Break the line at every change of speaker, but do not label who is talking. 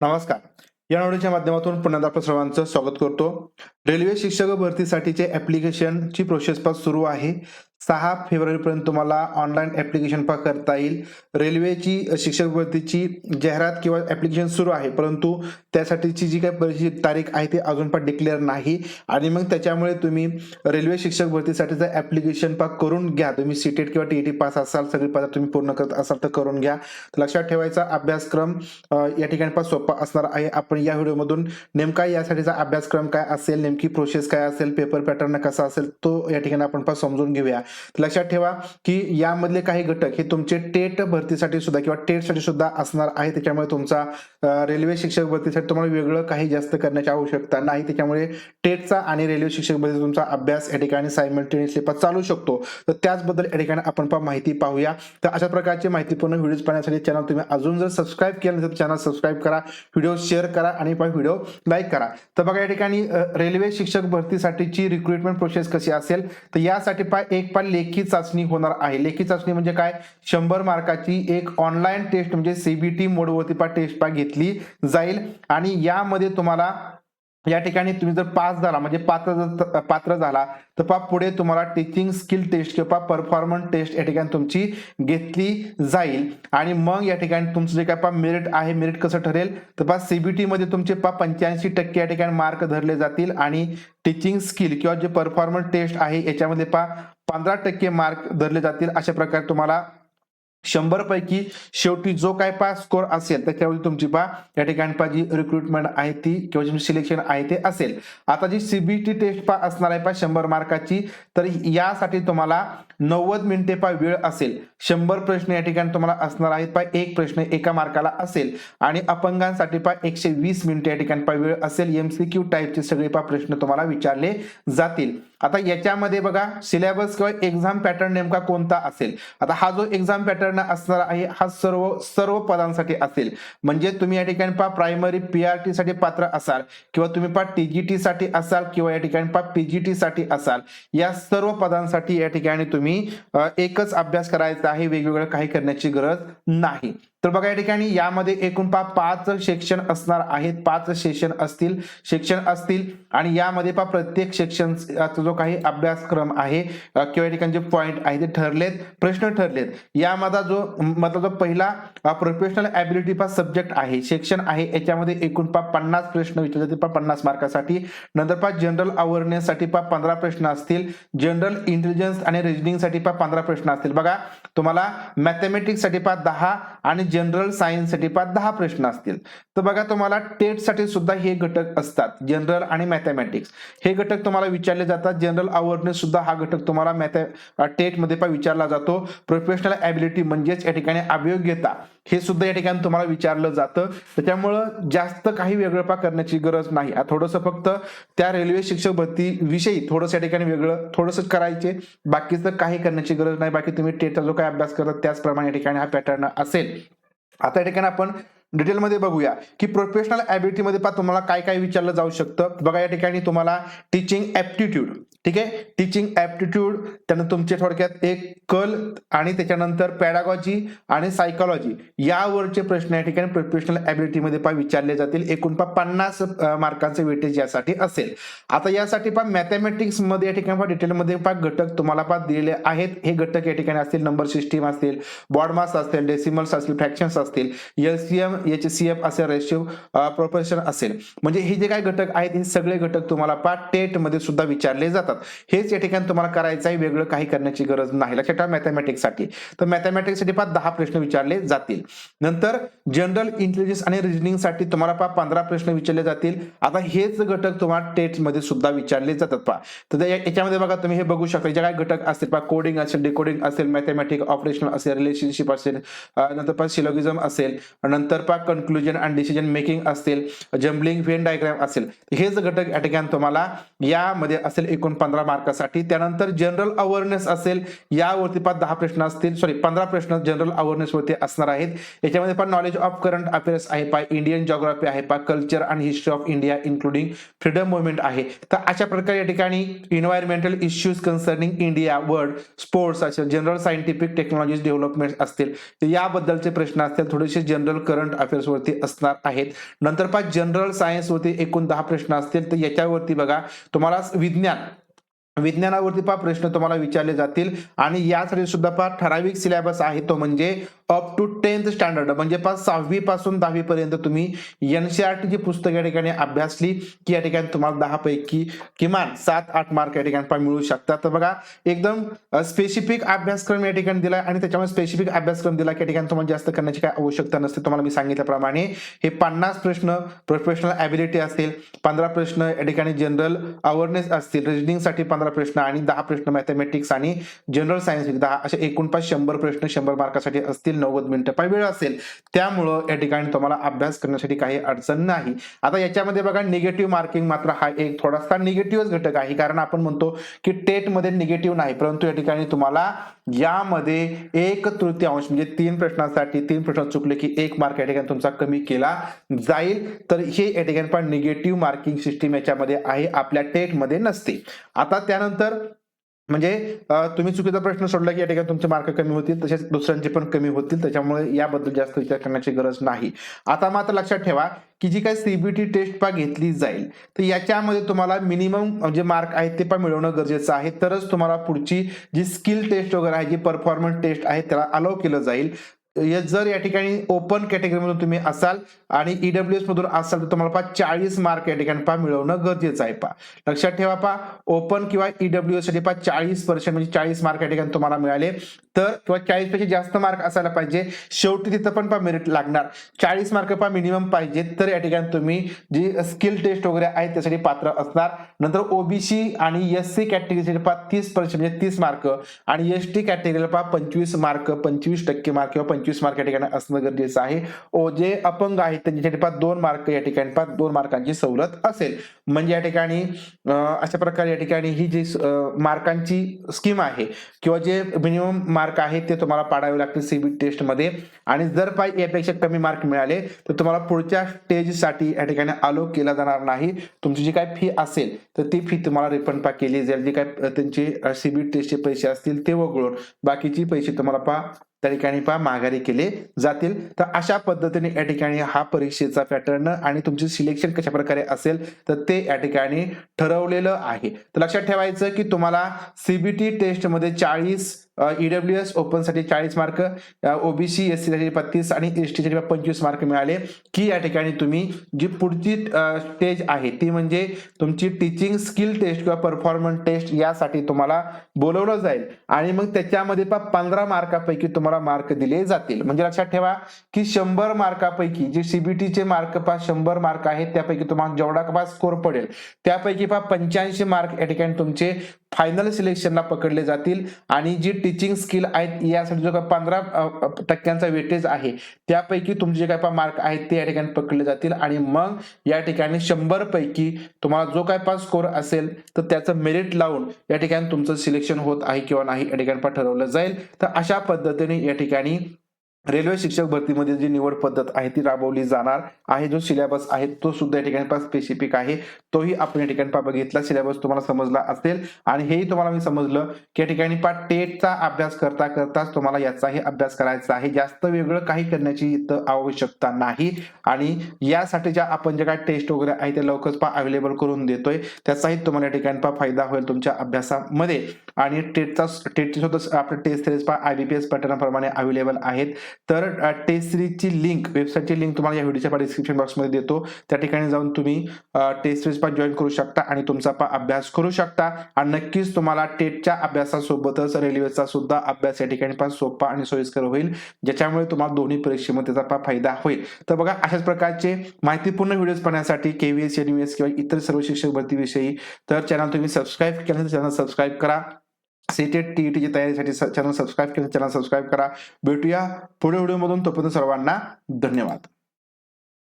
नमस्कार. या नोडीच्या माध्यमातून पुन्हा आपल्या सर्वांचं स्वागत करतो. रेल्वे शिक्षक भरतीसाठीचे ऍप्लिकेशनची प्रोसेस पास सुरू आहे. सहा फेब्रुवारीपर्यंत तुम्हाला ऑनलाईन ॲप्लिकेशन पा करता येईल. रेल्वेची शिक्षक भरतीची जाहिरात किंवा ॲप्लिकेशन सुरू आहे. परंतु त्यासाठीची जी काही परीक्षेची तारीख आहे ती अजून पण डिक्लेअर नाही. आणि मग त्याच्यामुळे तुम्ही रेल्वे शिक्षक भरतीसाठीचं ॲप्लिकेशन पा करून घ्या. तुम्ही सीटेट किंवा टी टी पास असाल सगळी पदार्थ तुम्ही पूर्ण करत असाल तर करून घ्या. लक्षात ठेवायचा अभ्यासक्रम या ठिकाणी पण सोपा असणार आहे. आपण या व्हिडिओमधून नेमका यासाठीचा अभ्यासक्रम काय असेल नेमकी प्रोसेस काय असेल पेपर पॅटर्न कसा असेल तो या ठिकाणी आपण पण समजून घेऊया. लक्षात ठेवा की यामधले काही घटक हे तुमचे टेट भरतीसाठी सुद्धा किंवा टेटसाठी सुद्धा असणार आहे. त्याच्यामुळे तुमचा रेल्वे शिक्षक भरतीसाठी तुम्हाला वेगळं काही जास्त करण्याची आवश्यकता नाही. त्याच्यामुळे टेटचा आणि रेल्वे शिक्षक भरतीचा तुमचा अभ्यास या ठिकाणी सायमल्टेनियसली चालू शकतो. तर त्याचबद्दल या ठिकाणी आपण माहिती पाहूया. तर अशा प्रकारचे माहितीपूर्ण व्हिडिओज पाहण्यासाठी चॅनल तुम्ही अजून जर सबस्क्राईब केलं नसेल तर चॅनल सबस्क्राईब करा व्हिडिओ शेअर करा आणि व्हिडिओ लाईक करा. तर बघा या ठिकाणी रेल्वे शिक्षक भरतीसाठीची रिक्रुटमेंट प्रोसेस कशी असेल? तर यासाठी पाय एक पण लेखी चाचणी होणार आहे. लेखी चाचणी म्हणजे काय? शंभर मार्काची एक ऑनलाईन टेस्ट म्हणजे सीबीटी मोडवरती पा टेस्ट पा घेतली जाईल. आणि यामध्ये तुम्हाला या ठिकाणी तुम्ही जर पास झाला म्हणजे पात्र जर पात्र झाला तर पा पुढे तुम्हाला टीचिंग स्किल टेस्ट किंवा परफॉर्मन्स टेस्ट या ठिकाणी तुमची घेतली जाईल. आणि मग या ठिकाणी तुमचं जे काय पा मेरिट आहे मेरिट कसं ठरेल? तर पा सीबीटी मध्ये तुमचे पा पंच्याऐंशी टक्के या ठिकाणी मार्क धरले जातील आणि टीचिंग स्किल किंवा जे परफॉर्मन्स टेस्ट आहे याच्यामध्ये पा पंधरा टक्के मार्क धरले जातील अशा प्रकारे तुम्हाला शंभर पैकी शेवटी जो काय पास स्कोर असेल त्याच्यावर तुमची पहा या ठिकाणी पहा जी रिक्रुटमेंट आहे ती किंवा जी सिलेक्शन आहे ते असेल. आता जी सीबीटी टेस्ट पा असणार आहे पा शंभर मार्काची तर यासाठी तुम्हाला नव्वद मिनिटे पा वेळ असेल. शंभर प्रश्न या ठिकाणी तुम्हाला असणार आहेत पा एक प्रश्न एका मार्काला असेल. आणि अपंगांसाठी पा एकशे वीस मिनिटे या ठिकाणी पा वेळ असेल. एमसीक्यू टाईपचे सगळे पा प्रश्न तुम्हाला विचारले जातील. आता याच्यामध्ये बघा सिलेबस किंवा एक्झाम पॅटर्न नेमका कोणता असेल? आता हा जो एक्झाम पॅटर्न असणार आहे हा सर्व सर्व पदांसाठी असेल. म्हणजे तुम्ही या ठिकाणी पा प्रायमरी पी आर टी साठी पात्र असाल किंवा तुम्ही पा टीजीटी साठी असाल किंवा या ठिकाणी पा पीजीटी साठी असाल या सर्व पदांसाठी या ठिकाणी तुम्ही एकच अभ्यास करायचा आहे वेगवेगळं काही करण्याची गरज नाही. तर बघा या ठिकाणी यामध्ये एकूण पा पाच सेक्शन असणार आहेत. पाच सेशन असतील. सेक्शन असतील आणि यामध्ये पा प्रत्येक सेक्शन जो काही अभ्यासक्रम आहे किंवा या ठिकाणी जे पॉईंट आहे ते ठरलेत प्रश्न ठरलेत. यामधला जो मधला जो पहिला प्रोफेशनल ॲबिलिटी पा सब्जेक्ट आहे सेक्शन आहे याच्यामध्ये एकूण पा पन्नास प्रश्न विचारले जातील पा पन्नास मार्कासाठी. नंतर पा जनरल अवेअरनेस साठी पा पंधरा प्रश्न असतील. जनरल इंटेलिजन्स आणि रिजनिंगसाठी पा पंधरा प्रश्न असतील. बघा तुम्हाला मॅथमॅटिक्ससाठी पा दहा आणि जनरल सायन्ससाठी पाच दहा प्रश्न असतील. तर बघा तुम्हाला टेटसाठी सुद्धा हे घटक असतात. जनरल आणि मॅथमॅटिक्स हे घटक तुम्हाला विचारले जातात. जनरल अवेअरनेस सुद्धा हा घटक तुम्हाला मॅथ टेटमध्ये पण विचारला जातो. प्रोफेशनल ॲबिलिटी म्हणजेच या ठिकाणी अभियोग्यता हे सुद्धा या ठिकाणी तुम्हाला विचारलं जातं. त्याच्यामुळं जास्त काही वेगळंपा करण्याची गरज नाही. थोडंसं फक्त त्या रेल्वे शिक्षक भरती विषयी थोडंसं या ठिकाणी वेगळं थोडंसं करायचे. बाकीचं काही करण्याची गरज नाही. बाकी तुम्ही टेटचा जो काही अभ्यास करतात त्याचप्रमाणे या ठिकाणी हा पॅटर्न असेल. आता या ठिकाणी आपण डिटेलमध्ये बघूया की प्रोफेशनल ॲबिलिटीमध्ये पहा तुम्हाला काय काय विचारलं जाऊ शकतं. बघा या ठिकाणी तुम्हाला टीचिंग ॲप्टिट्यूड ठीक आहे? टीचिंग ॲप्टिट्यूड त्यानंतर तुमचे थोडक्यात एक कल आणि त्याच्यानंतर पॅडागॉजी आणि सायकॉलॉजी यावरचे प्रश्न या ठिकाणी प्रोफेशनल ॲबिलिटीमध्ये पा विचारले जातील. एकूण पा पन्नास मार्कांचे वेटेज यासाठी असेल. आता यासाठी पहा मॅथमॅटिक्समध्ये या ठिकाणी डिटेलमध्ये पा घटक तुम्हाला पा दिलेले आहेत. हे घटक या ठिकाणी असतील नंबर सिस्टीम असतील बॉडमास असतील डेसिमल्स असतील फ्रॅक्शन्स असतील. एलसीएम एच सी एफ असेल रेशिव प्रोफेशन असेल. म्हणजे हे जे काय घटक आहेत हे सगळे घटक तुम्हाला पा टेटमध्ये सुद्धा विचारले जातात. हेच या ठिकाणी तुम्हाला करायचं आहे वेगळं काही करण्याची गरज नाही. लक्षात ठेवा मॅथमॅटिक्ससाठी तर मॅथमॅटिक्ससाठी दहा प्रश्न विचारले जातील. नंतर जनरल इंटेलिजन्स आणि रिजनिंगसाठी तुम्हाला पा पंधरा प्रश्न विचारले जातील. आता हेच घटक तुम्हाला टेटमध्ये सुद्धा विचारले जातात पा तर याच्यामध्ये बघा तुम्ही हे बघू शकता. जे काय घटक असतील पा कोडिंग असेल डिकोडिंग असेल मॅथमॅटिक ऑपरेशनल असेल रिलेशनशिप असेल नंतर पा सिलॉगिझम असेल नंतर पा कन्क्लुजन अँड डिसिजन मेकिंग असेल जम्बलिंग व्हेन डायग्राम असेल हेच घटक या ठिकाणी तुम्हाला यामध्ये असेल एकूण पंधरा मार्कासाठी. त्यानंतर जनरल अवेअरनेस असेल यावरती पाच दहा प्रश्न असतील सॉरी पंधरा प्रश्न जनरल अवेअरनेस वरती असणार आहेत. याच्यामध्ये पण नॉलेज ऑफ करंट अफेअर्स आहे पा इंडियन जॉग्राफी आहे पा कल्चर आणि history of India including freedom movement आहे. तर अशा प्रकारे या ठिकाणी environmental issues concerning India world sports असेल जनरल सायंटिफिक टेक्नॉलॉजी डेव्हलपमेंट असतील तर याबद्दलचे प्रश्न असतील थोडेसे जनरल करंट करंट अफेअर्स वरती असणार आहेत. नंतर पाच जनरल सायन्सवरती एकूण दहा प्रश्न असतील तर याच्यावरती बघा तुम्हाला विज्ञान विज्ञानावरती पहा प्रश्न तुम्हाला विचारले जातील. आणि यासाठी सुद्धा पहा ठराविक सिलेबस आहे तो म्हणजे अप टू टेन्थ स्टँडर्ड म्हणजे पहा सहावी पासून दहावी पर्यंत तुम्ही एनसीआरटीची पुस्तक या ठिकाणी अभ्यासली की या ठिकाणी तुम्हाला दहा पैकी किमान सात आठ मार्क या ठिकाणी पहा मिळू शकतात. तर बघा एकदम स्पेसिफिक अभ्यासक्रम या ठिकाणी दिला आणि त्याच्यामुळे स्पेसिफिक अभ्यासक्रम दिला की या ठिकाणी तुम्हाला जास्त करण्याची काय आवश्यकता नसते. तुम्हाला मी सांगितल्याप्रमाणे हे पन्नास प्रश्न प्रोफेशनल ॲबिलिटी असतील पंधरा प्रश्न या ठिकाणी जनरल अवेअरनेस असतील रिजनिंगसाठी पंधरा पंधरा प्रश्न आणि दहा प्रश्न मॅथमॅटिक्स आणि जनरल सायन्स दहा असे एकूण पाच शंभर प्रश्न शंभर मार्कासाठी असतील नव्वद मिनिटं पाय वेळ असेल. त्यामुळं या ठिकाणी तुम्हाला अभ्यास करण्यासाठी काही अडचण नाही. आता याच्यामध्ये बघा निगेटिव्ह मार्किंग मात्र हा एक थोडासा निगेटिव्ह घटक आहे. कारण आपण म्हणतो की टेटमध्ये निगेटिव्ह नाही परंतु या ठिकाणी तुम्हाला यामध्ये एक तृतीयांश म्हणजे तीन प्रश्नांसाठी तीन प्रश्न चुकले की एक मार्क या ठिकाणी तुमचा कमी केला जाईल. तर हे या ठिकाणी पण निगेटिव्ह मार्किंग सिस्टीम याच्यामध्ये आहे आपल्या टेटमध्ये नसते. आता त्यानंतर म्हणजे तुम्ही चुकीचा प्रश्न सोडला की या ठिकाणी तुमचे मार्क कमी होतील तसेच दुसऱ्यांचे पण कमी होतील त्याच्यामुळे याबद्दल जास्त विचार करण्याची गरज नाही. आता मात्र लक्षात ठेवा की जी काही सीबीटी टेस्ट पा घेतली जाईल तर याच्यामध्ये तुम्हाला मिनिमम जे मार्क आहेत ते पण मिळवणं गरजेचं आहे. तरच तुम्हाला पुढची जी स्किल टेस्ट वगैरे आहे जी परफॉर्मन्स टेस्ट आहे त्याला अलाव केलं जाईल. जर या ठिकाणी ओपन कॅटेगरीमधून तुम्ही असाल आणि ईडब्ल्यू एस मधून असाल तर तुम्हाला पा चाळीस मार्क या ठिकाणी पा मिळवणं गरजेचं आहे पा लक्षात ठेवा पा ओपन किंवा ईडब्ल्यू एससाठी पा चाळीस पर्सेंट म्हणजे चाळीस मार्क या ठिकाणी तुम्हाला मिळाले. तर किंवा चाळीसपेक्षा जास्त मार्क असायला पाहिजे. शेवटी तिथं पण पा मेरिट लागणार. चाळीस मार्क पा मिनिमम पाहिजे. तर या ठिकाणी तुम्ही जी स्किल टेस्ट वगैरे आहे त्यासाठी पात्र असणार. नंतर ओबीसी आणि एस सी कॅटेगरीसाठी पा तीस पर्सेंट म्हणजे तीस मार्क आणि एस टी कॅटेगरीला पा पंचवीस मार्क पंचवीस टक्के मार्क किंवा पंचवीस मार्क या ठिकाणी असणं गरजेचं आहे. ओ जे अपंग आहेत त्यांच्यासाठी पाच दोन मार्क या ठिकाणी पाच दोन मार्कांची सवलत असेल. म्हणजे या ठिकाणी अशा प्रकारे या ठिकाणी ही जी मार्कांची स्कीम आहे किंवा जे मिनिमम मार्क आहेत ते तुम्हाला पाडावे लागतील सीबी टेस्टमध्ये. आणि जर पाय यापेक्षा कमी मार्क मिळाले तर तुम्हाला पुढच्या स्टेजसाठी या ठिकाणी अलोक केला जाणार नाही. तुमची जी काय फी असेल तर ती फी तुम्हाला रिफंड पा केली जाईल. जे काय त्यांचे सीबी टेस्टचे पैसे असतील ते वगळून. बाकीचे पैसे तुम्हाला पा त्या ठिकाणी पहा माघारी केले जातील. तर अशा पद्धतीने या ठिकाणी हा परीक्षेचा पॅटर्न आणि तुमचे सिलेक्शन कशा प्रकारे असेल तर ते या ठिकाणी ठरवलेलं आहे. तर लक्षात ठेवायचं की तुम्हाला सीबीटी टेस्टमध्ये चाळीस ईडब्ल्यू एस ओपनसाठी चाळीस मार्क ओबीसी एस सीसाठी बत्तीस पत्तीस आणि एस टीसाठी पंचवीस मार्क मिळाले. की या ठिकाणी तुम्ही जी पुढची स्टेज आहे ती म्हणजे तुमची टीचिंग स्किल टेस्ट किंवा परफॉर्मन्स टेस्ट यासाठी तुम्हाला बोलवलं जाईल. आणि मग त्याच्यामध्ये पंधरा मार्कापैकी तुम्हाला मार्क दिले जातील. म्हणजे लक्षात ठेवा की शंभर मार्कापैकी जे सीबीटीचे मार्क पा शंभर मार्क आहेत त्यापैकी तुम्हाला जेवढा पास स्कोर पडेल त्यापैकी पा पंच्याऐंशी मार्क या ठिकाणी तुमचे फायनल सिलेक्शनला पकडले जातील. आणि जी टीचिंग स्किल आहेत यासाठी जो काय पंधरा टक्क्यांचा वेटेज आहे त्यापैकी तुमचे जे काय मार्क आहेत ते या ठिकाणी पकडले जातील. आणि मग या ठिकाणी शंभर पैकी तुम्हाला जो काय पास स्कोर असेल तर त्याचं मेरिट लावून या ठिकाणी तुमचं सिलेक्शन होत आहे किंवा नाही या ठिकाणी ठरवलं जाईल. तर अशा पद्धतीने या ठिकाणी रेल्वे शिक्षक भरतीमध्ये जी निवड पद्धत आहे ती राबवली जाणार आहे. जो सिलेबस आहे तो सुद्धा या ठिकाणी स्पेसिफिक आहे. तोही आपण या ठिकाणी बघितला. सिलेबस तुम्हाला समजला असेल. आणि हेही तुम्हाला मी समजलं की या ठिकाणी पा टेटचा अभ्यास करता करताच तुम्हाला याचाही अभ्यास करायचा आहे. जास्त वेगळं काही करण्याची इथं आवश्यकता नाही. आणि यासाठी ज्या आपण जे काय टेस्ट वगैरे आहे ते लवकरच पा अवेलेबल करून देतोय. त्याचाही तुम्हाला या ठिकाणी पा फायदा होईल तुमच्या अभ्यासामध्ये. आणि टेटचा टेटची सुद्धा आपल्या टेस्ट सिरीज पहा आय बी पी एस पॅटर्नप्रमाणे अवेलेबल आहेत. तर टेस्ट सिरीजची लिंक वेबसाईटची लिंक तुम्हाला या व्हिडिओच्या डिस्क्रिप्शन बॉक्समध्ये देतो. त्या ठिकाणी जाऊन तुम्ही टेस्ट सिरीज पा जॉईन करू शकता आणि तुमचा पा अभ्यास करू शकता. आणि नक्कीच तुम्हाला टेटच्या अभ्यासासोबतच रेल्वेचा सुद्धा अभ्यास या ठिकाणी पण सोपा आणि सोयीस्कर होईल. ज्याच्यामुळे तुम्हाला दोन्ही परीक्षेमध्ये त्याचा पा फायदा होईल. तर बघा अशाच प्रकारचे माहितीपूर्ण व्हिडिओज पाहण्यासाठी केव्हीएस एस किंवा इतर सर्व शिक्षक भरतीविषयी तर चॅनल तुम्ही सबस्क्राईब केलं तर चॅनल सबस्क्राईब करा. सीटेट टीईटीची तयारीसाठी चॅनल सबस्क्राईब केलं चॅनल सबस्क्राईब करा. भेटूया पुढे व्हिडिओमधून तोपर्यंत सर्वांना धन्यवाद.